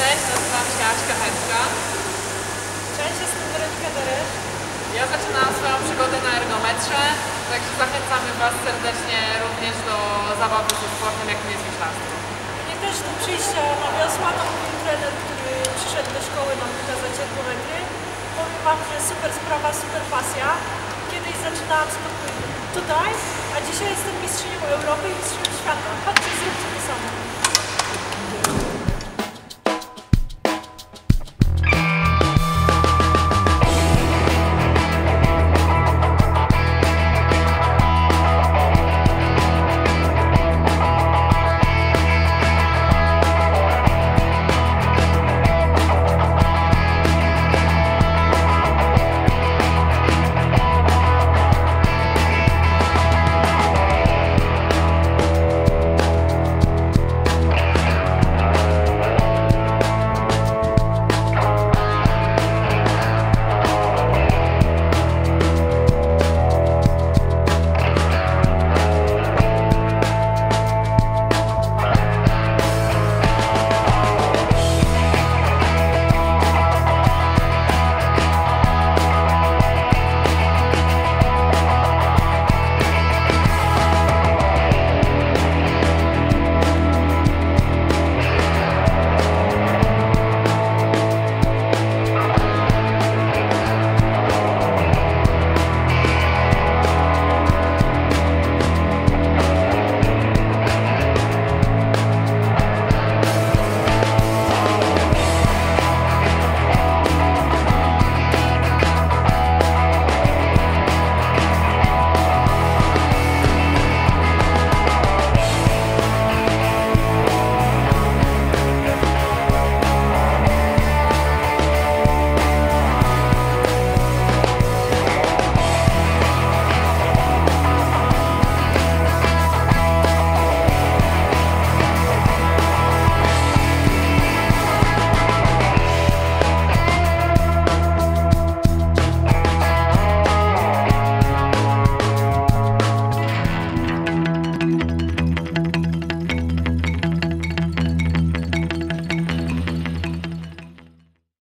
Cześć, nazywam się Aśka Hecka. Cześć, jestem Weronika Deresz. Ja zaczynałam swoją przygodę na ergometrze, także zachęcamy Was serdecznie również do zabawy ze sportem, jakim jest myślarstwo. Mnie też do przyjścia nawiosła nam trener, który przyszedł do szkoły nam pokazać ergometry. Powiem Wam, że super sprawa, super pasja. Kiedyś zaczynałam z tutaj, a dzisiaj jestem mistrzynią Europy.